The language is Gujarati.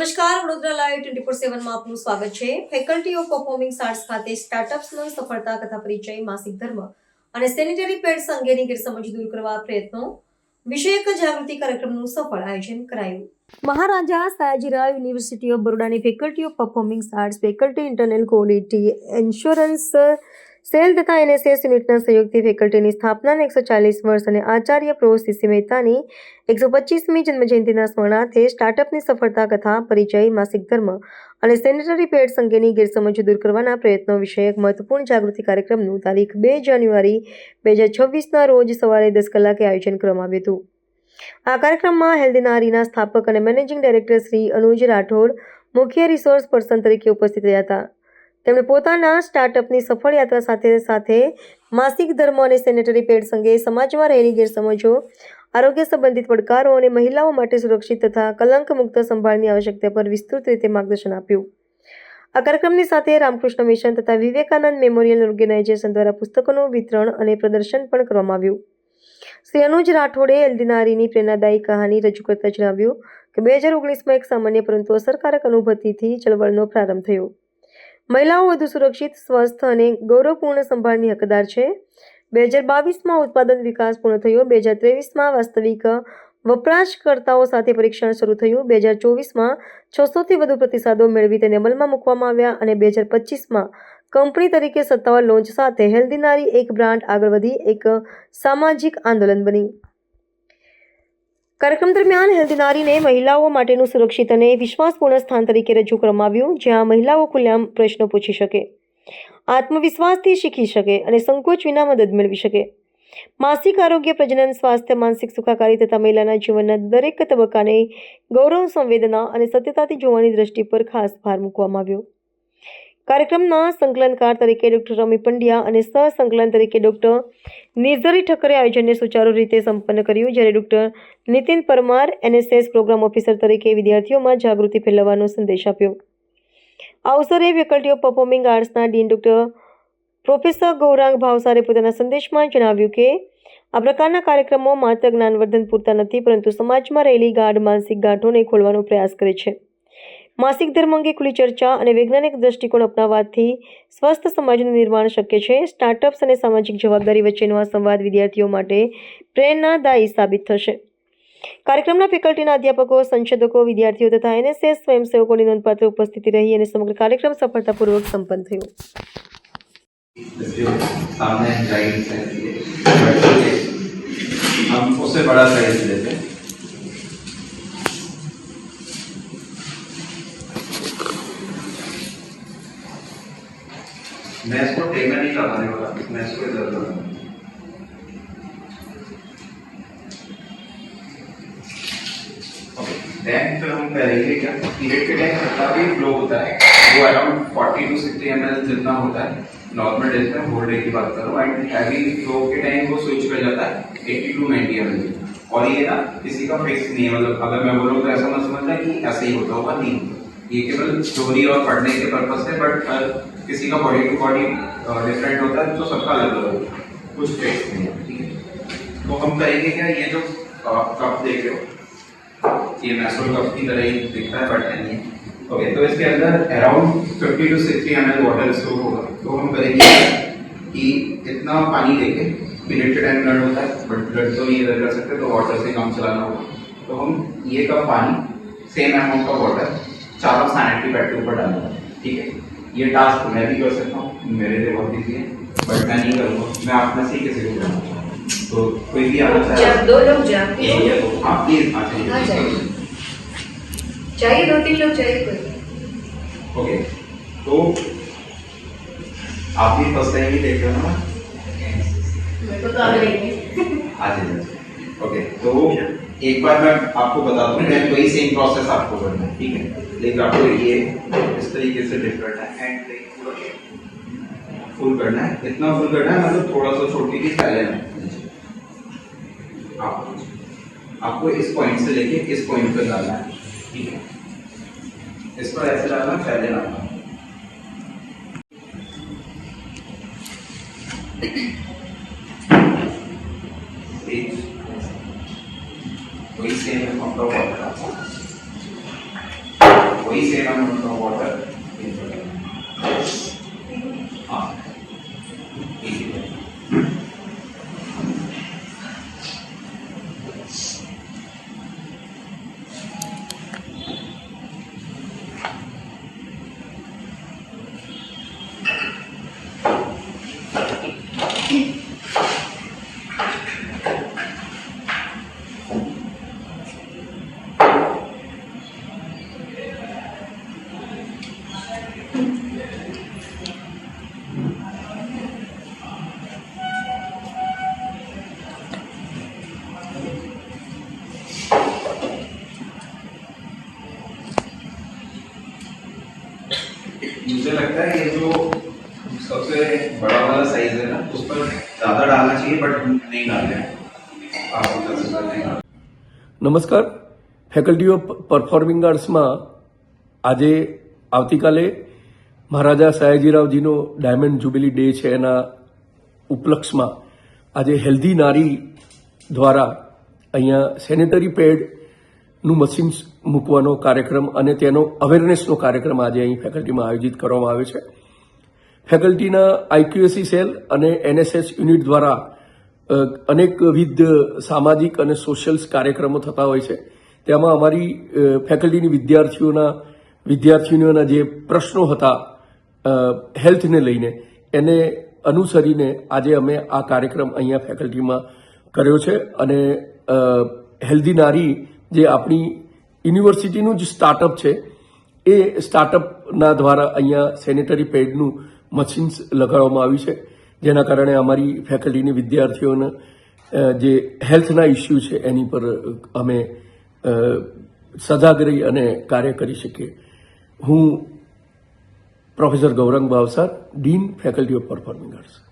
નમસ્કાર, વડોદરા લાઈવ ટ્વેન્ટી ફોર સેવનમાં આપનું સ્વાગત છે. ફેકલ્ટી ઓફ પરફોર્મિંગ આર્ટ્સ ખાતે સ્ટાર્ટઅપ્સનો સફળતા, કથા પરિચય, માસિક ધર્મ અને સેનિટરી પેડ્સ અંગેની ગેરસમજ દૂર કરવા પ્રયત્નો, વિષયક જાગૃતિ કાર્યક્રમનું સફળ આયોજન કરાયું. Maharaja Sayajirao university of બરોડાની faculty of performing arts faculty internal quality assurance cell તથા એનએસએસ યુનિટના સહયોગથી ફેકલ્ટીની સ્થાપના એકસો ચાલીસ વર્ષ અને આચાર્ય પ્રો સીસી મહેતાની એકસો પચીસમી જન્મજયંતિના સ્મરણાર્થે સ્ટાર્ટઅપની સફળતા કથા, પરિચય, માસિક ધર્મ અને સેનેટરી પેડ્સ અંગેની ગેરસમજો દૂર કરવાના પ્રયત્નો વિષયક મહત્વપૂર્ણ જાગૃતિ કાર્યક્રમનું તારીખ બે જાન્યુઆરી બે હજાર છવ્વીસના રોજ સવારે દસ કલાકે આયોજન કરવામાં આવ્યું હતું. આ કાર્યક્રમમાં હેલ્દીનારીના સ્થાપક અને મેનેજિંગ ડાયરેક્ટર શ્રી અનુજ રાઠોડ, મુખ્ય રિસોર્સ પર્સન તરીકે ઉપસ્થિત રહ્યા હતા. તેમણે પોતાના સ્ટાર્ટઅપની સફળ યાત્રા સાથે સાથે માસિક ધર્મ અને સેનેટરી પેડ્સ અંગે સમાજમાં રહેલી ગેરસમજો, આરોગ્ય સંબંધિત પડકારો અને મહિલાઓ માટે સુરક્ષિત તથા કલંક મુક્ત સંભાળની આવશ્યકતા પર વિસ્તૃત રીતે માર્ગદર્શન આપ્યું. આ કાર્યક્રમની સાથે રામકૃષ્ણ મિશન તથા વિવેકાનંદ મેમોરિયલ ઓર્ગેનાઇઝેશન દ્વારા પુસ્તકોનું વિતરણ અને પ્રદર્શન પણ કરવામાં આવ્યું. શ્રી અનુજ રાઠોડે એલદિનારીની પ્રેરણાદાયી કહાની રજૂ કરતા જણાવ્યું કે બે હજાર ઓગણીસમાં એક સામાન્ય પરંતુ અસરકારક અનુભૂતિથી ચળવળનો પ્રારંભ થયો. મહિલાઓ વધુ સુરક્ષિત, સ્વસ્થ અને ગૌરવપૂર્ણ સંભાળની હકદાર છે. બે હજાર બાવીસમાં ઉત્પાદન વિકાસ પૂર્ણ થયો. બે હજાર ત્રેવીસમાં વાસ્તવિક વપરાશકર્તાઓ સાથે પરીક્ષણ શરૂ થયું. બે હજાર ચોવીસમાં છસોથી વધુ પ્રતિસાદો મેળવી તેને અમલમાં મૂકવામાં આવ્યા અને બે હજાર પચીસમાં કંપની તરીકે સત્તાવાર લોન્ચ સાથે હેલ્ધી નારી એક બ્રાન્ડ આગળ વધી એક સામાજિક આંદોલન બની. કાર્યક્રમ દરમિયાન હેલ્દીનારીને મહિલાઓ માટેનું સુરક્ષિત અને વિશ્વાસપૂર્ણ સ્થાન તરીકે રજૂ કરવામાં આવ્યું, જ્યાં મહિલાઓ ખુલ્લેઆમ પ્રશ્નો પૂછી શકે, આત્મવિશ્વાસથી શીખી શકે અને સંકોચ વિના મદદ મેળવી શકે. માસિક આરોગ્ય પ્રજનન, સ્વાસ્થ્ય, માનસિક સુખાકારી તથા મહિલાના જીવનના દરેક તબક્કાને ગૌરવ, સંવેદના અને સત્યતાથી જોવાની દ્રષ્ટિ પર ખાસ ભાર મૂકવામાં આવ્યો. કાર્યક્રમના સંકલનકાર તરીકે ડોક્ટર રમી પંડ્યા અને સહસંકલન તરીકે ડોક્ટર નિર્ઝરી ઠક્કરે આયોજનને સુચારુ રીતે સંપન્ન કર્યું. જ્યારે doctor Nitin Parmar NSS programme officer તરીકે વિદ્યાર્થીઓમાં જાગૃતિ ફેલાવવાનો સંદેશ આપ્યો. આ અવસરે ફેકલ્ટી ઓફ પરફોર્મિંગ આર્ટ્સના ડીન ડોક્ટર પ્રોફેસર ગૌરાંગ ભાવસારે પોતાના સંદેશમાં જણાવ્યું કે, આ પ્રકારના કાર્યક્રમો માત્ર જ્ઞાનવર્ધન પૂરતા નથી, પરંતુ સમાજમાં રહેલી ગાઢ માનસિક ગાંઠોને ખોલવાનો પ્રયાસ કરે છે. માસિક ધર્મ અંગે ખુલ્લી ચર્ચા અને વૈજ્ઞાનિક દ્રષ્ટિકોણ અપનાવવાથી સ્વસ્થ સમાજનું નિર્માણ શક્ય છે સ્ટાર્ટઅપ્સ અને સામાજિક જવાબદારી વચ્ચેનો આ સંવાદ વિદ્યાર્થીઓ માટે પ્રેરણાદાયી સાબિત થશે કાર્યક્રમના ફેકલ્ટીના અધ્યાપકો સંશોધકો વિદ્યાર્થીઓ તથા એનએસએસ સ્વયંસેવકોની નોંધપાત્ર ઉપસ્થિતિ રહી અને સમગ્ર કાર્યક્રમ સફળતાપૂર્વક સંપન્ન થયો इसके सामने गाइड है हम उससे बड़ा साइज लेते हैं मैं इसको टेक नहीं लगाने वाला मैं इसको इधर लगाऊँगा देन फिर हम करेंगे क्या? पीरियड के टाइम जितना भी फ्लो होता है, वो अराउंड 40 टू 60 ml जितना होता है नॉर्मल डेज़ में होल डे की बात कर एंड हैवी फ्लो के टाइम वो स्विच कर जाता है 80 टू 90 ml और ये ना, किसी का फिक्स नहीं है मतलब अगर मैं बोलूँ तो ऐसा मत समझना कि ऐसे ही होता होगा, नहीं ये केवल स्टोरी और पढ़ने के पर्पज से बट किसी का बॉडी टू बॉडी डिफरेंट होता है तो सबका अलग अलग होता है। कुछ फिक्स नहीं है। ठीक है। तो हम करेंगे क्या? ये जो कप देख रहे हो, ये मैसूर कप की तरह ही दिखता है बट नहीं। है ओके तो इसके अंदर around 50 to 60 ml water store होगा। तो हम करेंगे कि इतना पानी लेके मिनट टाइम ब्लड होता है बट ब्लड तो इधर कर सकते तो वाटर से काम चलाना होगा। तो हम ये कप पानी सेम अमाउंट का वाटर चारों सैनिटरी पैड के ऊपर डालना ठीक है। ये टास्क मैं भी कर सकता हूँ मेरे लिए बहुत ईजी है बट मैं नहीं करूँगा मैं आप में से ही किसी को कराना चाहूँगा तो कोई भी आना चाहे जब दो लोग जाते हो। तो हाँ प्लीज़ जाइए। जाइए। चाहिए दो तीन लोग चाहिए कोई। ओके तो आप भी फ़र्स्ट टाइम ही देख रहे हो ना? मेरे को तो आ जाएँगे आ जाइए। ओके तो एक बार मैं आपको बता दूँ, मैं वही सेम प्रोसेस आपको करना है, ठीक है? लेकिन आपको ये इस तरीके से करना है एंड फुल करना है। इतना फुल करना है मतलब थोड़ा सा छोटी की ना आप आपको इस पॉइंट से लेके इस पॉइंट पर डालना है, ठीक है? इस पर ऐसे डालना फैले ना juicio era un robot. El juicio era un robot. मुझे लगता है ये जो सबसे बड़ा वाला साइज है ना उस पर ज्यादा डालना चाहिए बट नहीं डाल रहे हैं आप उनका रिजल्ट नहीं डाल નમસ્કાર ફેકલ્ટી ઓફ પરફોર્મિંગ આર્ટ્સમાં આજે આવતીકાલે મહારાજા સયાજીરાવજીનો ડાયમંડ જ્યુબિલી ડે છે એના ઉપલક્ષમાં આજે હેલ્ધી નારી દ્વારા અહીંયા સેનેટરી પેડનું મશીન મૂકવાનો કાર્યક્રમ અને તેનો અવેરનેસનો કાર્યક્રમ આજે અહીં ફેકલ્ટીમાં આયોજિત કરવામાં આવે છે. ફેકલ્ટીના આઈક્યુએસી સેલ અને એનએસએસ યુનિટ દ્વારા અનેકવિધ સામાજિક અને સોશિયલ કાર્યક્રમો થતા હોય છે. તેમાં અમારી ફેકલ્ટીની વિદ્યાર્થીઓના, વિદ્યાર્થીનીઓના જે પ્રશ્નો હતા હેલ્થને લઈને એને અનુસરીને આજે અમે આ કાર્યક્રમ અહીંયા ફેકલ્ટીમાં કર્યો છે અને હેલ્ધી નારી જે આપણી યુનિવર્સિટીનું જ સ્ટાર્ટઅપ છે, એ સ્ટાર્ટઅપના દ્વારા અહીંયા સેનેટરી પેડનું મશીન્સ લગાડવામાં આવ્યું છે, જેના કારણે અમારી ફેકલ્ટીની વિદ્યાર્થીઓને જે હેલ્થના ઇસ્યુ છે એની પર અમે સજાગ રહી અને કાર્ય કરી શકીએ. હું professor Gaurang Bhavsar dean faculty of performing arts